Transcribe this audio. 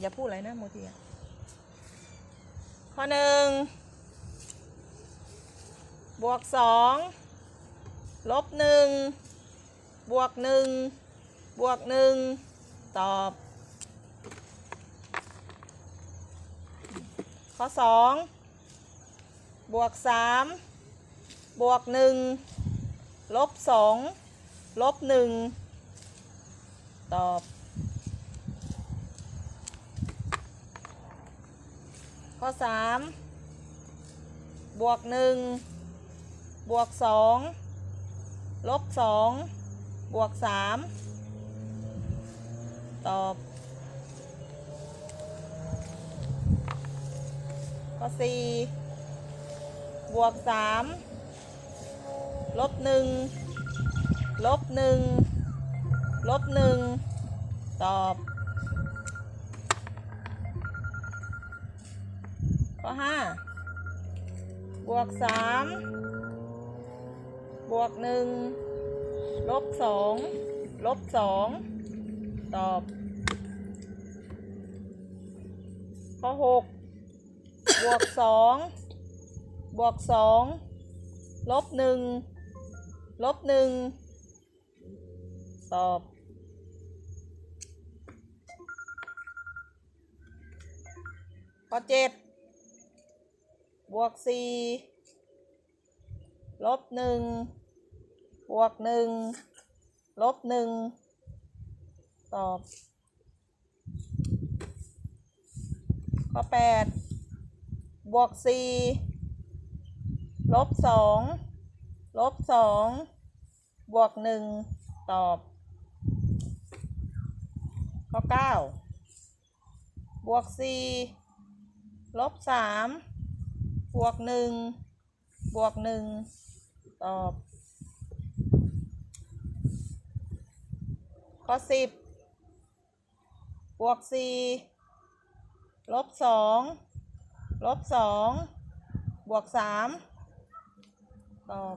อย่าพูดอะไรนะโมทีอะข้อหนึ่งบวกสองลบหนึ่งบวกหนึ่งบวกหนึ่งตอบ ข้อสองบวกสามบวกหนึ่งลบสองลบหนึ่งตอบ ข้อสามบวกหนึ่งบวกสองลบสองบวกสามตอบ ข้อสี่บวกสามลบหนึ่งลบหนึ่งลบหนึ่งตอบ ข้อห้าบวกสามบวกหนึ่งลบสองลบสองตอบ ข้อหกบวกสองบวกสองลบหนึ่งลบหนึ่งตอบ ข้อเจ็ด บวกสี่ลบหนึ่งบวกหนึ่งลบหนึ่งตอบ ข้อแปดบวกสี่ลบสองลบสองบวกหนึ่งตอบ ข้อเก้าบวกสี่ลบสาม บวกหนึ่งบวกหนึ่งตอบ ข้อสิบบวกสี่ลบสองลบสองบวกสามตอบ